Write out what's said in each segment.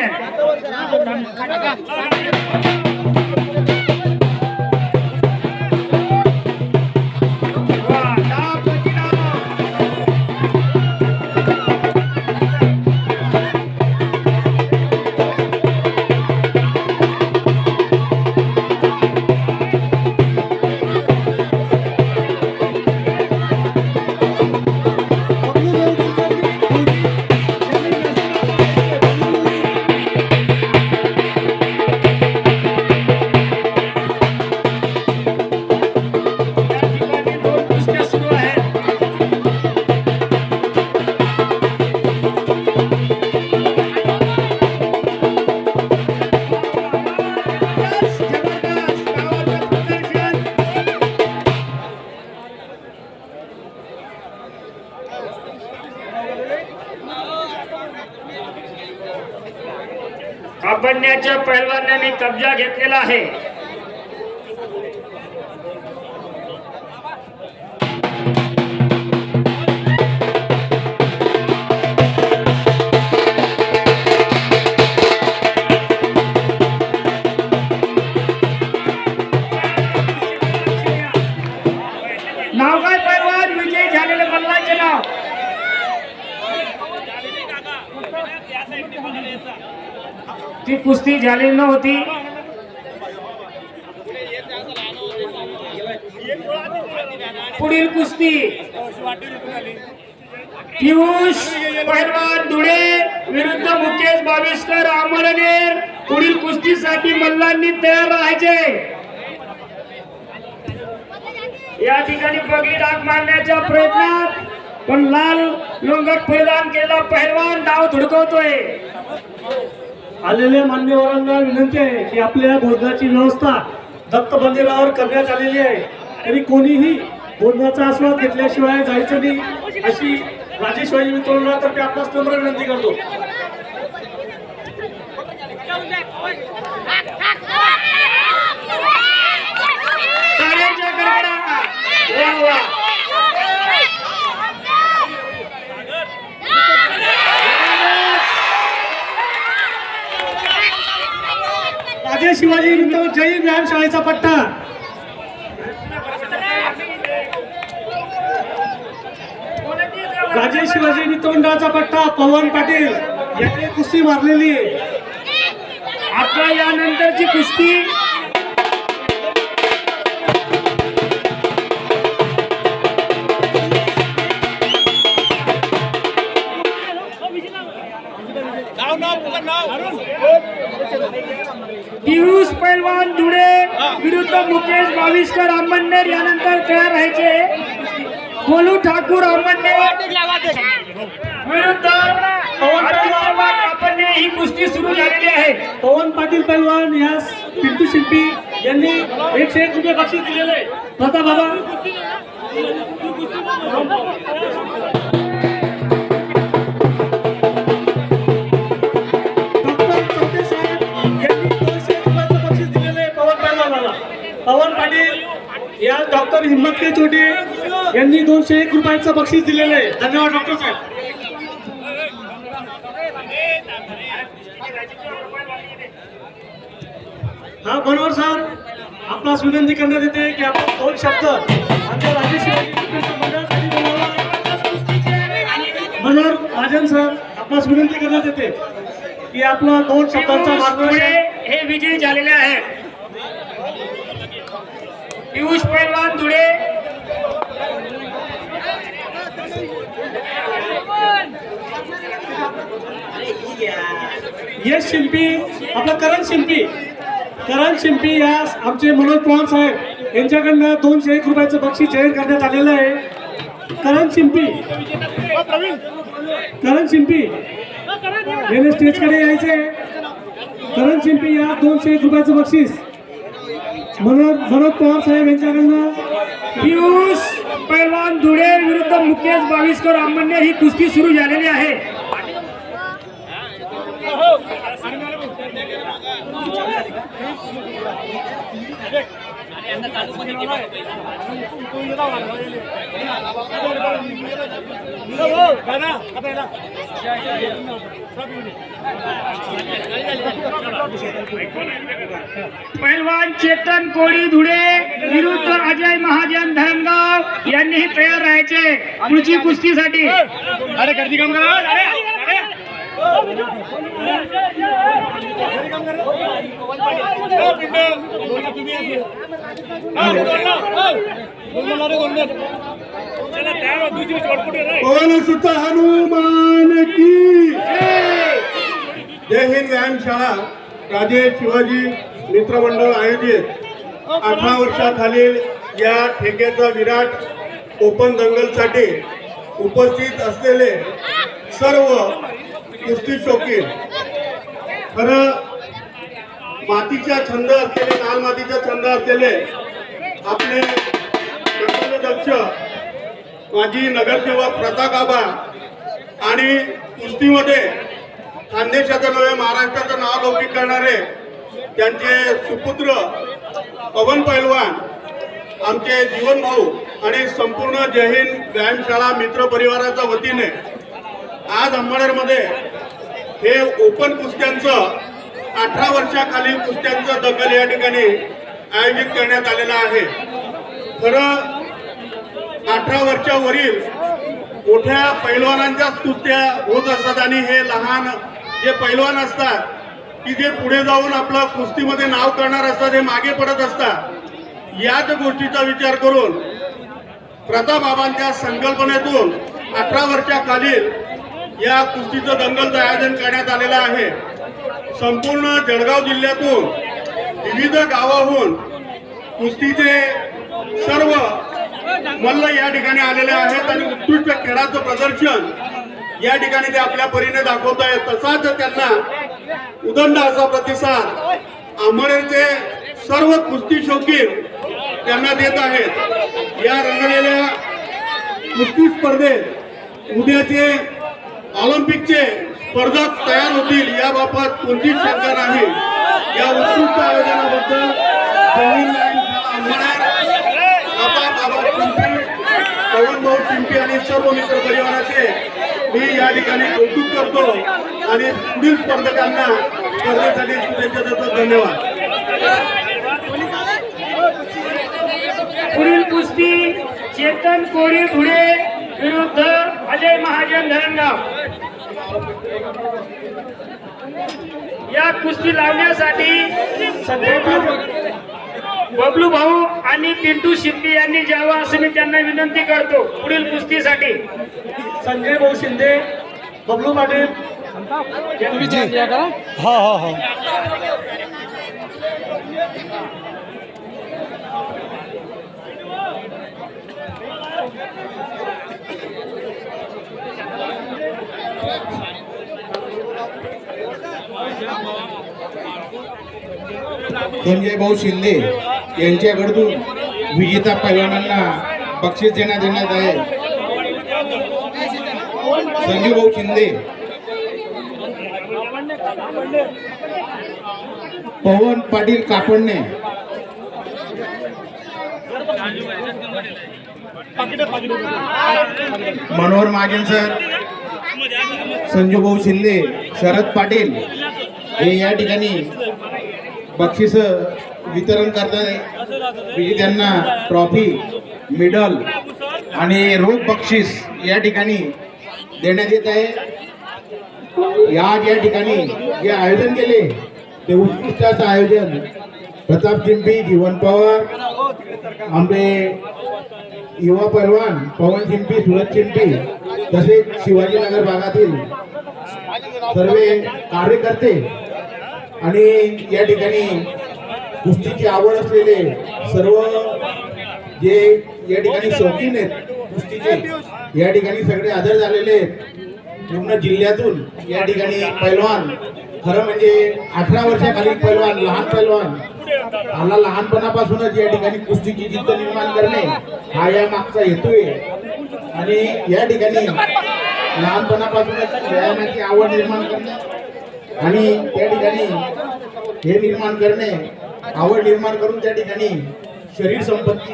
वा, कबड्ड्याच्या पैलवानांनी कब्जा घेतलेला आहे. होती. पुढील कुस्ती. पियुष पैलवान धुळे विरुद्ध मुकेश बावेशकर अमरनेर पुढील कुस्तीसाठी मल्लांनी तयार राहायचे. या ठिकाणी पगडी डाग मारण्याच्या प्रयत्नात पण लाल लोंगट परिधान केलेला पहिलवान डाव धुडकवतोय. आलेल्या मान्यवरांना विनंती आहे की आपल्या भोजनाची व्यवस्था दत्त मंदिरावर करण्यात आलेली आहे तरी कोणीही भोजनाचा आस्वाद घेतल्याशिवाय जायचं नाही अशी राजेश्वरी मित्रांतर्फे आपणास नम्र विनंती करतो टाळ्यांच्या गडगडाट. वा. शिवाजी विरुद्ध जय व्यायामशाळेचा पट्टा. राजे शिवाजी नितोंडाचा पट्टा पवन पाटील याने कुस्ती मारलेली. आहे आता यानंतरची कुस्ती मुकेश बाविस्कर आंबणनेर यानंतर तयार राहायचे. गोलू ठाकूर आंबणनेर विरुद्ध आदित्य ही कुस्ती सुरू झालेली आहे. पवन पाटील पैलवान या पिंटू शिल्पी यांनी एकशे एक रुपये बक्षीस दिलेले आहे. बाबा पवन पाटील या डॉक्टर हिम्मत के चोटे यांनी दोनशे एक रुपयाचं बक्षीस दिलेलं आहे. धन्यवाद डॉक्टर साहेब. हा बरोबर सर आपणास विनंती करण्यात येते की आपण दोन शब्द आमच्या मनोहर महाजन सर आपणास विनंती करण्यात येते की आपला दोन शब्दांचा हे विजयी झालेले आहेत. पियुष पैलवान धुळे. यश शिल्पी आपला करण शिल्पी करण शिल्पी या आमचे मनोज पवार साहेब यांच्याकडनं दोनशे एक रुपयाचं बक्षीस जाहीर करण्यात आलेलं आहे. करण शिल्पी करण शिल्पी याने स्टेजकडे यायचे करण शिल्पी या दोनशे एक रुपयाचं बक्षीस मनोज मनोज पवार साहेब यांच्याकडनं पियुष पैलवान धुळे विरुद्ध मुकेश बाविस्कर अमन्य ही कुस्ती सुरू झालेली आहे. पैलवान चेतन कोळी धुळे विरुद्ध अजय महाजन धरणगाव यांनीही तयार राहायचे पुढची कुस्तीसाठी. अरे गर्दी काम करा. पवन सुत हनुमान की जय. हिंद व्यायामशाळा. राजे शिवाजी मित्रमंडळ आयोजित. अठरा वर्षाखालील या ठेक्याचा विराट ओपन दंगलसाठी उपस्थित असलेले सर्व कुस्ती शौकीन. खरं मातीचा छंद असलेले लाल मातीचा छंद असलेले आपले कर्तव्यदक्ष माजी नगरसेवक प्रताप आबा आणि कुस्तीमध्ये खानदेशाचं नव्हे महाराष्ट्राचं नाव लौकिक करणारे त्यांचे सुपुत्र पवन पैलवान आमचे जीवन भाऊ आणि संपूर्ण जहीन व्यायामशाळा मित्र परिवाराच्या वतीने आज अंबाडेरमध्ये हे ओपन कुस्त्यांचं अठरा वर्षाखालील कुस्त्यांचं दखल या ठिकाणी आयोजित करण्यात आलेलं आहे. खरं अठरा वर्षावरील मोठ्या पैलवानांच्याच कुस्त्या होत असतात आणि हे लहान जे पैलवान असतात की जे पुढे जाऊन आपलं कुस्तीमध्ये नाव करणार असतात हे मागे पडत असतात. याच गोष्टीचा विचार करून प्रतापबाबांच्या संकल्पनेतून अठरा वर्षाखालील या कुस्तीचं दंगलचं आयोजन करण्यात आलेलं आहे. संपूर्ण जळगाव जिल्ह्यातून विविध गावाहून कुस्तीचे सर्व मल्ल या ठिकाणी आलेले आहेत आणि उत्कृष्ट खेळाचं प्रदर्शन या ठिकाणी ते आपल्या परीने दाखवत आहेत. तसाच त्यांना उदंड असा प्रतिसाद आमरेचे सर्व कुस्ती शौकीन त्यांना देत आहेत. या रंगलेल्या कुस्ती स्पर्धेत उद्याचे ऑलिम्पिकचे स्पर्धक तयार होतील. याबाबत कोणतीच शंका नाही या उत्कृष्ट आयोजनाबद्दल जमीन चिंपी पवन भाऊ चिंपी आणि सर्व मित्र परिवाराचे मी या ठिकाणी कौतुक करतो आणि पुढील स्पर्धकांना स्पर्धेसाठी शुभेच्छा देतो. धन्यवाद. पुढील कुस्ती चेतन कोळी धुळे विरुद्ध अजय महाजन धरणगाव या कुस्ती लावण्यासाठी बबलू भाऊ आणि पिंटू शिंपे यांनी जावं असं मी त्यांना विनंती करतो पुढील कुस्तीसाठी. संजय भाऊ शिंदे बबलू पाटील. संजय भाऊ शिंदे यांच्याकडून विजेता पैलवानांना बक्षीस देण्यात येण्यात आहे. संजय भाऊ शिंदे. पवन पाटील कापडणे. मनोहर महाजन सर. संजू भाऊ शिंदे शरद पाटील. हे या ठिकाणी बक्षीस वितरण करतात विजेत्यांना ट्रॉफी मेडल आणि रोख बक्षीस या ठिकाणी देण्यात येत आहे. या या ठिकाणी जे आयोजन केले ते उत्कृष्टाचं आयोजन प्रताप चिंपी जीवन पवार आंबे युवा पहलवान पवन चिंपी सुरज चिंपी तसेच शिवाजीनगर भागातील सर्व कार्यकर्ते आणि या ठिकाणी कुस्तीची आवड असलेले सर्व जे या ठिकाणी शौकीन आहेत कुस्तीचे या ठिकाणी सगळे आदर झालेले आहेत. पूर्ण जिल्ह्यातून या ठिकाणी पैलवान खरं म्हणजे अठरा वर्षाखाली पैलवान लहान पैलवान आला लहानपणापासूनच या ठिकाणी कुस्तीची जिद्द निर्माण करणे हा या मागचा हेतू आहे. आणि या ठिकाणी लहानपणापासूनच व्यायामाची आवड निर्माण करणे आणि त्या ठिकाणी हे निर्माण करणे आवड निर्माण करून त्या ठिकाणी शरीर संपत्ती.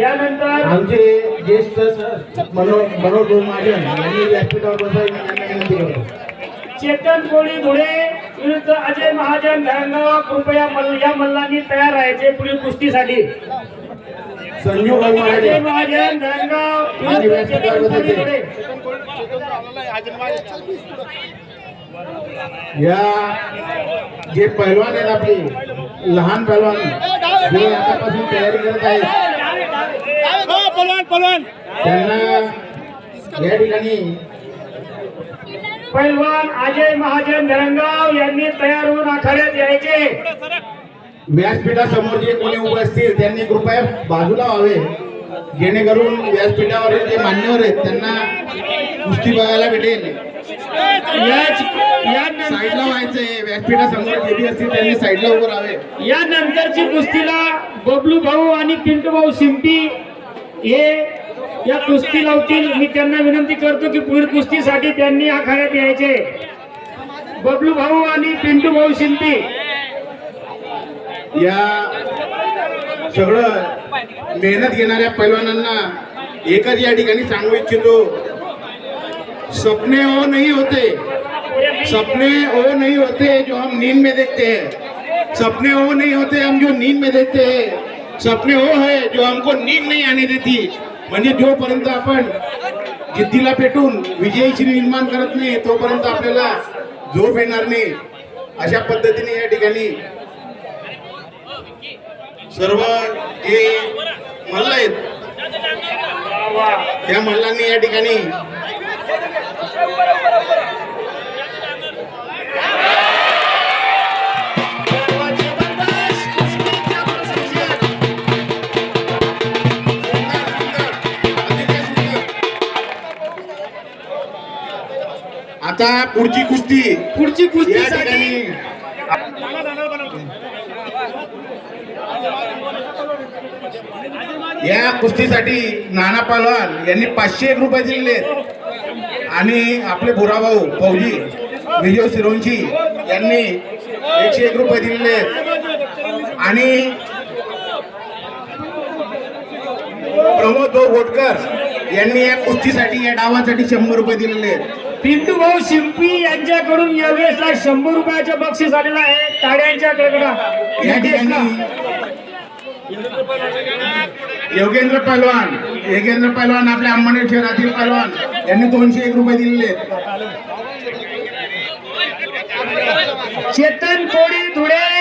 यानंतर आमचे ज्येष्ठ सर मनोज महाजन यांनी व्यासपीठावर बसायला विनंती करतो. चेतन कोळी धुळे विरुद्ध अजय महाजन धरणगाव कृपया मल्ल या मल्लांनी तयार राहायचे पुढील कुस्तीसाठी. संजू भाऊ महाजन या जे पैलवान आहेत आपले लहान पैलवान जे आतापासून तयारी करत आहेत त्यांना या ठिकाणी पैलवान अजय महाजन धरणगाव यांनी तयार होऊन आखाड्यात यायचे. व्यासपीठासमोर जे कोणी उभे असतील त्यांनी कृपया बाजूला व्हावे. जेणेकरून व्यासपीठावरील जे मान्यवर आहेत त्यांना कुस्ती बघायला भेटेल. साईडला व्हायचंय. व्यासपीठासमोर जे बी असतील त्यांनी साईडला उभं राहावे. या नंतरची कुस्तीला बबलू भाऊ आणि पिंटू भाऊ शिंपी हे या कुस्ती लावतील. मी त्यांना विनंती करतो की पुढील कुस्तीसाठी त्यांनी आखाड्यात यायचे बबलू भाऊ आणि पिंटू भाऊ शिंपी. या सगळं मेहनत घेणाऱ्या पैलवानांना एकच या ठिकाणी सांगू इच्छितो. सपने वो नहीं होते. सपने वो नहीं होते जो हम नींद में देखते हैं. सपने वो नहीं होते हम जो नींद में देखते हैं. सपने वो है जो हमको नींद नहीं आने देती. म्हणजे जोपर्यंत आपण जिद्दीला पेटून विजयश्री निर्माण करत नाही तोपर्यंत आपल्याला झोप येणार नाही. अशा पद्धतीने या ठिकाणी सर्व जे मल्ल आहेत त्या मल्लांनी या ठिकाणी आता पुढची कुस्ती. पुढची या कुस्तीसाठी ठिकाणी या कुस्तीसाठी नाना पहलवान यांनी पाचशे एक रुपये दिलेले आणि आपले बुराभाऊ फौजी विजय सिरोंची यांनी एकशे एक रुपये दिलेले आहेत. आणि प्रमोद भाऊ गोटकर यांनी या कुस्तीसाठी या डावासाठी शंभर रुपये दिलेले आहेत. पिंटू भाऊ शिंपी यांच्याकडून योगेशला शंभर रुपयाचं बक्षीस आलेलं आहे. टाळ्यांच्या या कडकडा ठिकाणी योगेंद्र पहलवान योगेंद्र पहलवान आपल्या अंबनेर शहरातील पहलवान यांनी दोनशे एक रुपये दिलेले चेतन कोडी धुळे.